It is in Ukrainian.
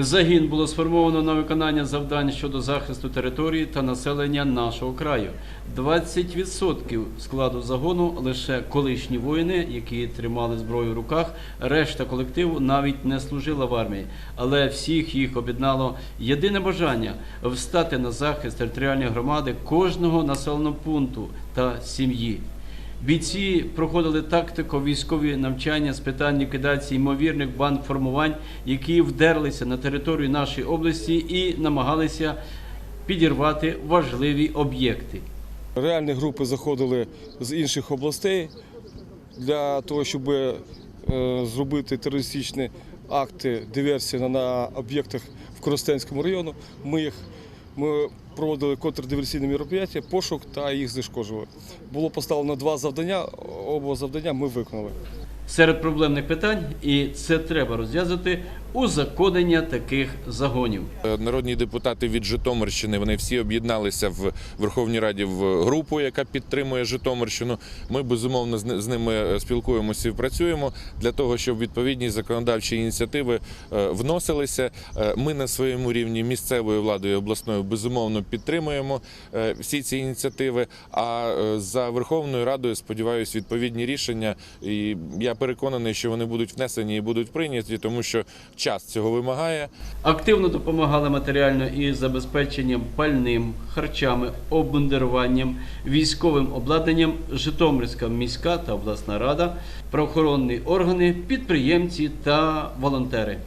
Загін було сформовано на виконання завдань щодо захисту території та населення нашого краю. 20% складу загону лише колишні воїни, які тримали зброю в руках. Решта колективу навіть не служила в армії, але всіх їх об'єднало єдине бажання встати на захист територіальної громади кожного населеного пункту та сім'ї. Бійці проходили тактико-військові навчання з питань ліквідації ймовірних бандформувань, які вдерлися на територію нашої області і намагалися підірвати важливі об'єкти. Реальні групи заходили з інших областей для того, щоб е, зробити терористичні акти диверсії на- об'єктах в Коростенському району. Ми їх ми проводили контрдиверсійні мероприятия, пошук та їх знешкоджували. Було поставлено два завдання. Оба завдання ми виконали. Серед проблемних питань, і це треба розв'язати, узаконення таких загонів. Е, Народні депутати від Житомирщини вони всі об'єдналися в Верховній Раді в групу, яка підтримує Житомирщину. Ми безумовно з ними е, спілкуємося і працюємо для того, щоб відповідні законодавчі ініціативи е, вносилися. Ми на своєму рівні місцевою владою обласною безумовно підтримуємо е, всі ці ініціативи. А е, за Верховною Радою сподіваюся, відповідні рішення. І я переконаний, що вони будуть внесені і будуть прийняті, тому що час цього вимагає. Активно допомагали матеріально і забезпеченням пальним, харчами, обмундируванням, військовим обладнанням Житомирська міська та обласна рада, правоохоронні органи, підприємці та волонтери.